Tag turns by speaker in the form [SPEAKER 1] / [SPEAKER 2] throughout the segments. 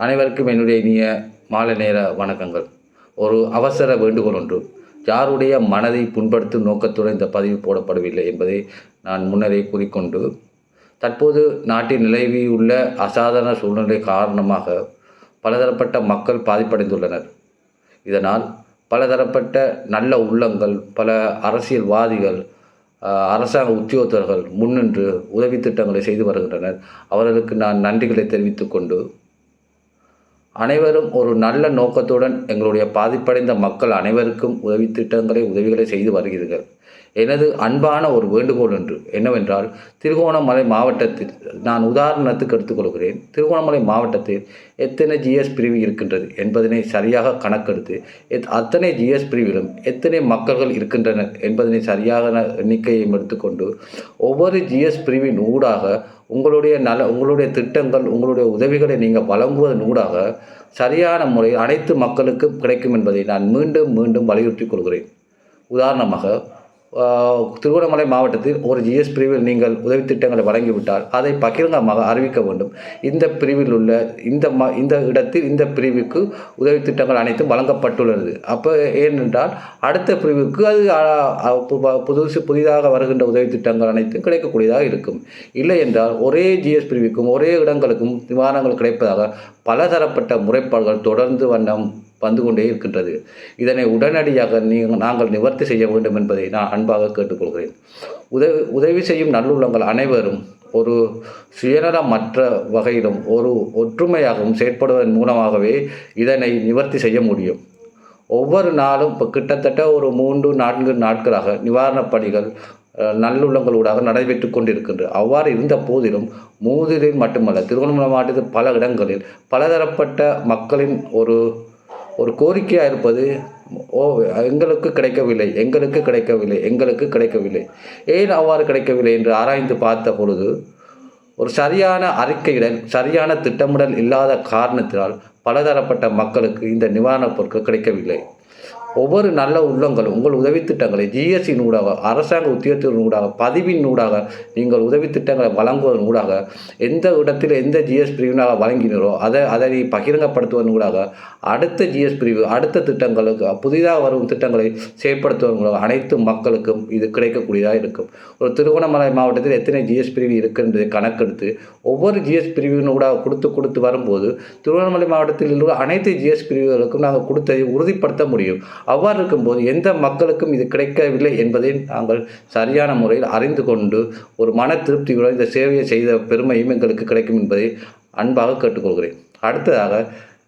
[SPEAKER 1] அனைவருக்கும் என்னுடைய இனிய மாலை நேர வணக்கங்கள். ஒரு அவசர வேண்டுகோள் ஒன்று. யாருடைய மனதை புண்படுத்தும் நோக்கத்துடன் இந்த பதிவு போடப்படவில்லை என்பதை நான் முன்னரே கூறிக்கொண்டு தற்போது நாட்டில் நிலவியுள்ள அசாதாரண சூழ்நிலை காரணமாக பலதரப்பட்ட மக்கள் பாதிப்படைந்துள்ளனர். இதனால் பலதரப்பட்ட நல்ல உள்ளங்கள் பல அரசியல்வாதிகள் அரசாங்க உத்தியோகத்தர்கள் முன்னின்று உதவி திட்டங்களை செய்து வருகின்றனர். அவர்களுக்கு நான் நன்றிகளை தெரிவித்துக்கொண்டு அனைவரும் ஒரு நல்ல நோக்கத்துடன் எங்களுடைய பாதிப்படைந்த மக்கள் அனைவருக்கும் உதவி திட்டங்களை உதவிகளை செய்து வருகிறீர்கள். எனது அன்பான ஒரு வேண்டுகோள் என்று என்னவென்றால் திருகோணமலை மாவட்டத்தில் நான் உதாரணத்துக்கு எடுத்துக்கொள்கிறேன். திருகோணமலை மாவட்டத்தில் எத்தனை ஜிஎஸ் பிரிவு இருக்கின்றது என்பதனை சரியாக கணக்கெடுத்து எத் அத்தனை ஜிஎஸ் பிரிவிலும் எத்தனை மக்கள்கள் இருக்கின்றனர் என்பதனை சரியாக எண்ணிக்கையும் எடுத்துக்கொண்டு ஒவ்வொரு ஜிஎஸ் பிரிவின் ஊடாக உங்களுடைய நல உங்களுடைய திட்டங்கள் உங்களுடைய உதவிகளை நீங்கள் வழங்குவதன் ஊடாக சரியான முறையில் அனைத்து மக்களுக்கும் கிடைக்கும் என்பதை நான் மீண்டும் மீண்டும் வலியுறுத்திக் கொள்கிறேன். உதாரணமாக திருவண்ணாமலை மாவட்டத்தில் ஒரு ஜிஎஸ் பிரிவில் நீங்கள் உதவி திட்டங்களை வழங்கிவிட்டால் அதை பகிரங்கமாக அறிவிக்க வேண்டும். இந்த பிரிவில் உள்ள இந்த ம இந்த இடத்தில் இந்த பிரிவுக்கு உதவி திட்டங்கள் அனைத்தும் வழங்கப்பட்டுள்ளது. அப்போ ஏனென்றால் அடுத்த பிரிவுக்கு அது புதுசு புதிதாக வருகின்ற உதவி திட்டங்கள் அனைத்தும் கிடைக்கக்கூடியதாக இருக்கும். இல்லை என்றால் ஒரே ஜிஎஸ் பிரிவுக்கும் ஒரே இடங்களுக்கும் நிவாரணங்கள் கிடைப்பதாக பலதரப்பட்ட முறைப்பாடுகள் தொடர்ந்து வண்ணம் வந்து கொண்டே இருக்கின்றது. இதனை உடனடியாக நீங்கள் நாங்கள் நிவர்த்தி செய்ய வேண்டும் என்பதை நான் அன்பாக கேட்டுக்கொள்கிறேன். உதவி உதவி செய்யும் நல்லுள்ளங்கள் அனைவரும் ஒரு சுயநலமற்ற வகையிலும் ஒரு ஒற்றுமையாகவும் செயற்படுவதன் மூலமாகவே இதனை நிவர்த்தி செய்ய முடியும். ஒவ்வொரு நாளும் இப்போ கிட்டத்தட்ட ஒரு மூன்று நான்கு நாட்களாக நிவாரணப் பணிகள் நல்லுள்ளங்களூடாக நடைபெற்று கொண்டிருக்கின்றது அவ்வாறு இருந்த போதிலும் மூதிரில் மட்டுமல்ல திருவண்ணாமலை மாவட்டத்தில் பல இடங்களில் பலதரப்பட்ட மக்களின் ஒரு ஒரு கோரிக்கையாக இருப்பது ஓ எங்களுக்கு கிடைக்கவில்லை எங்களுக்கு கிடைக்கவில்லை எங்களுக்கு கிடைக்கவில்லை. ஏன் அவ்வாறு கிடைக்கவில்லை என்று ஆராய்ந்து பார்த்த பொழுது ஒரு சரியான அறிக்கையுடன் சரியான திட்டமிடல் இல்லாத காரணத்தினால் பலதரப்பட்ட மக்களுக்கு இந்த நிவாரணப் பொருட்கள் கிடைக்கவில்லை. ஒவ்வொரு நல்ல உள்ளங்களும் உங்கள் உதவி திட்டங்களை ஜிஎஸ்சியின் ஊடாக அரசாங்க உத்தியோகத்தின் ஊடாக பதிவின் ஊடாக நீங்கள் உதவி திட்டங்களை வழங்குவதன் ஊடாக எந்த இடத்தில் எந்த ஜிஎஸ் பிரிவினாக வழங்கினரோ அதை அதை பகிரங்கப்படுத்துவதன் ஊடாக அடுத்த ஜிஎஸ் பிரிவு அடுத்த திட்டங்களுக்கு புதிதாக வரும் திட்டங்களை செயற்படுத்துவதன் மூலம் அனைத்து மக்களுக்கும் இது கிடைக்கக்கூடியதாக இருக்கும். ஒரு திருவண்ணாமலை மாவட்டத்தில் எத்தனை ஜிஎஸ் பிரிவு இருக்குன்றதை கணக்கெடுத்து ஒவ்வொரு ஜிஎஸ் பிரிவினூடாக கொடுத்து கொடுத்து வரும்போது திருவண்ணாமலை மாவட்டத்தில் உள்ள அனைத்து ஜிஎஸ் பிரிவுகளுக்கும் நாங்கள் கொடுத்ததை உறுதிப்படுத்த முடியும். அவ்வாறு இருக்கும்போது எந்த மக்களுக்கும் இது கிடைக்கவில்லை என்பதை நாங்கள் சரியான முறையில் அறிந்து கொண்டு ஒரு மன திருப்தியுடன் இந்த சேவையை செய்த பெருமையும் எங்களுக்கு கிடைக்கும் என்பதை அன்பாக கேட்டுக்கொள்கிறேன். அடுத்ததாக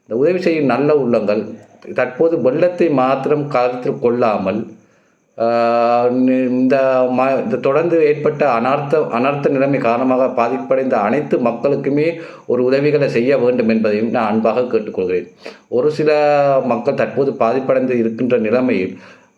[SPEAKER 1] இந்த உதவி செய்யும் நல்ல உள்ளங்கள் தற்போது வெள்ளத்தை மாத்திரம் கருத்தில் கொள்ளாமல் இந்த ம இந்த தொடர்ந்து ஏற்பட்ட அனர்த்த அனர்த்த நிலைமை காரணமாக பாதிப்படைந்த அனைத்து மக்களுக்குமே ஒரு உதவிகளை செய்ய வேண்டும் என்பதையும் நான் அன்பாக கேட்டுக்கொள்கிறேன். ஒரு சில மக்கள் தற்போது பாதிப்படைந்து இருக்கின்ற நிலைமையில்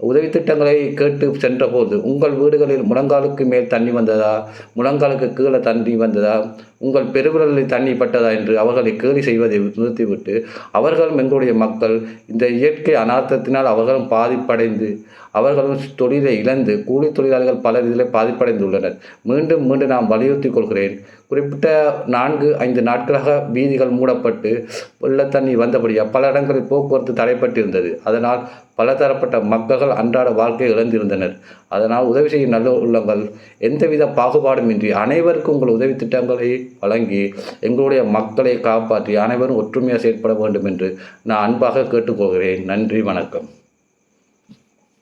[SPEAKER 1] உதவி திட்டங்களை கேட்டு சென்றபோது உங்கள் வீடுகளில் முழங்காலுக்கு மேல் தண்ணி வந்ததா? முழங்காலுக்கு கீழே தண்ணி வந்ததா? உங்கள் பெருவிரலில் தண்ணி பட்டதா என்று அவர்களை கேலி செய்வதை நிறுத்திவிட்டு அவர்களும் எங்களுடைய மக்கள் இந்த இயற்கை அனார்த்தத்தினால் அவர்களும் பாதிப்படைந்து அவர்களும் தொழிலை இழந்து கூலி தொழிலாளர்கள் பலர் இதில் பாதிப்படைந்துள்ளனர். மீண்டும் மீண்டும் நான் வலியுறுத்திக் கொள்கிறேன். குறிப்பிட்ட நான்கு ஐந்து நாட்களாக வீதிகள் மூடப்பட்டு வெள்ள தண்ணி வந்தபடியாக பல இடங்களில் போக்குவரத்து தடைப்பட்டிருந்தது. அதனால் பலதரப்பட்ட மக்கள் அன்றாட வாழ்க்கையை இழந்திருந்தனர். அதனால் உதவி செய்யும் நல்ல உள்ளங்கள் எந்தவித பாகுபாடுமின்றி அனைவருக்கும் உங்கள் உதவி திட்டங்களை வழங்கி எங்களுடைய மக்களை காப்பாற்றி அனைவரும் ஒற்றுமையாக செயற்பட வேண்டும் என்று நான் அன்பாக கேட்டுக்கொள்கிறேன். நன்றி வணக்கம்.